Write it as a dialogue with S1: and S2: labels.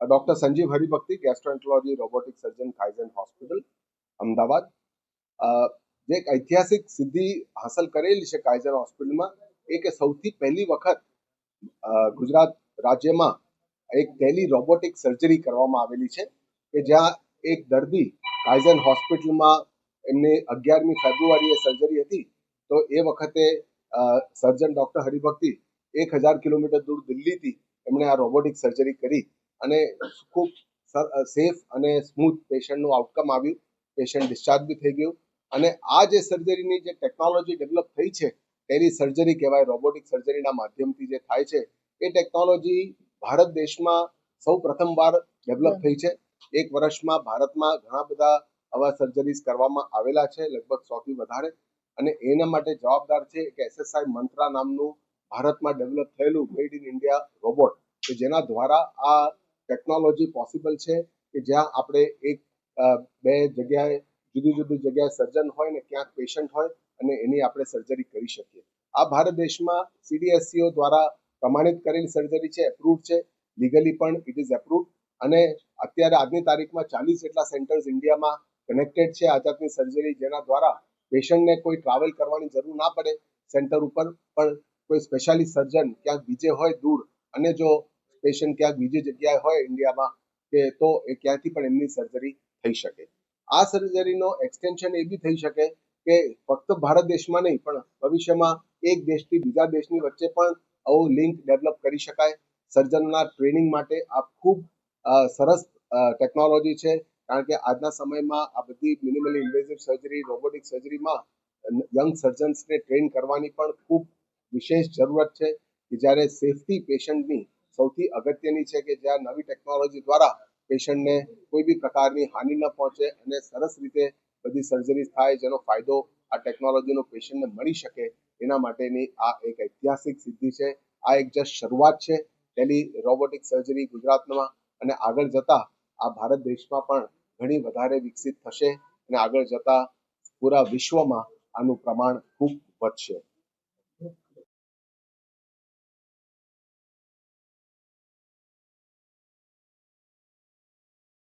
S1: Doctor Sanjeev Haribhakti gastroenterology robotic surgeon Kaizen hospital Ahmedabad. જે એક ઐતિહાસિક સિદ્ધિ હાંસલ કરેલી છે કાઇઝન હોસ્પિટલમાં એ કે સૌથી પહેલી વખત ગુજરાત રાજ્યમાં એક ટેલી રોબોટિક સર્જરી કરવામાં આવેલી છે, કે જ્યાં એક દર્દી કાઇઝન હોસ્પિટલમાં એમને અગિયારમી ફેબ્રુઆરીએ સર્જરી હતી, તો એ વખતે સર્જન ડૉક્ટર હરિભક્તિ એક હજાર કિલોમીટર દૂર દિલ્હીથી એમણે આ રોબોટિક સર્જરી કરી અને ખૂબ સેફ અને સ્મૂથ પેશન્ટનું આઉટકમ આવ્યું. પેશન્ટ ડિસ્ચાર્જ બી થઈ ગયું. અને આ જે સર્જરીની જે ટેકનોલોજી ડેવલપ થઈ છે, તેની સર્જરી કહેવાય રોબોટિક સર્જરીના માધ્યમથી જે થાય છે, એ ટેકનોલોજી ભારત દેશમાં સૌ પ્રથમવાર ડેવલપ થઈ છે. એક વર્ષમાં ભારતમાં ઘણા બધા આવા સર્જરીઝ કરવામાં આવેલા છે, લગભગ સોથી વધારે. અને એના માટે જવાબદાર છે કે એસએસઆઈ મંત્રા નામનું ભારતમાં ડેવલપ થયેલું મેડ ઇન ઇન્ડિયા રોબોટ કે જેના દ્વારા આ ટેકનોલોજી પોસિબલ છે કે જ્યાં આપણે એક બે જગ્યાએ જુદી જુદી જગ્યાએ સર્જન હોય ને ક્યાંક પેશન્ટ હોય અને એની આપણે સર્જરી કરી શકીએ. આ ભારત દેશમાં સીડીએસસીઓ દ્વારા પ્રમાણિત કરેલી સર્જરી છે એપ્રુવ છે. લીગલી પણ ઇટ ઇઝ એપ્રુવ અને અત્યારે આજની તારીખમાં ચાલીસ જેટલા સેન્ટર્સ ઇન્ડિયામાં કનેક્ટેડ છે આ જાતની સર્જરી જેના દ્વારા પેશન્ટને કોઈ ટ્રાવેલ કરવાની જરૂર ના પડે સેન્ટર ઉપર પણ કોઈ સ્પેશિયાલિસ્ટ સર્જન ક્યાંક બીજે હોય દૂર, અને જો પેશન્ટ ક્યાંક બીજી જગ્યાએ હોય ઇન્ડિયામાં, કે તો એ ક્યાંથી પણ એમની સર્જરી થઈ શકે. આ સર્જરીનો એક્સટેન્શન એ બી થઈ શકે કે ફક્ત ભારત દેશમાં નહીં, પણ ભવિષ્યમાં એક દેશથી બીજા દેશની વચ્ચે પણ આવું લિંક ડેવલપ કરી શકાય. સર્જનના ટ્રેનિંગ માટે આ ખૂબ સરસ ટેકનોલોજી છે. કારણ કે આજના સમયમાં આ બધી મિનિમલી ઇન્વેઝિવ સર્જરી રોબોટિક સર્જરીમાં યંગ સર્જન્સને ટ્રેન કરવાની પણ ખૂબ વિશેષ જરૂરત છે કે જ્યારે સેફટી પેશન્ટની સૌથી અગત્યની છે કે જ્યાં નવી ટેકનોલોજી દ્વારા પેશન્ટને કોઈ બી પ્રકારની હાનિ ન પહોંચે અને સરસ રીતે બધી સર્જરી થાય, જેનો ફાયદો આ ટેકનોલોજીનો પેશન્ટને મળી શકે, એના માટેની આ એક ઐતિહાસિક સિદ્ધિ છે. આ એક જસ્ટ શરૂઆત છે ટેલી રોબોટિક સર્જરી ગુજરાતમાં અને આગળ જતા આ ભારત દેશમાં પણ ઘણી વધારે વિકસિત થશે અને આગળ જતા પૂરા વિશ્વમાં આનું પ્રમાણ ખૂબ વધશે.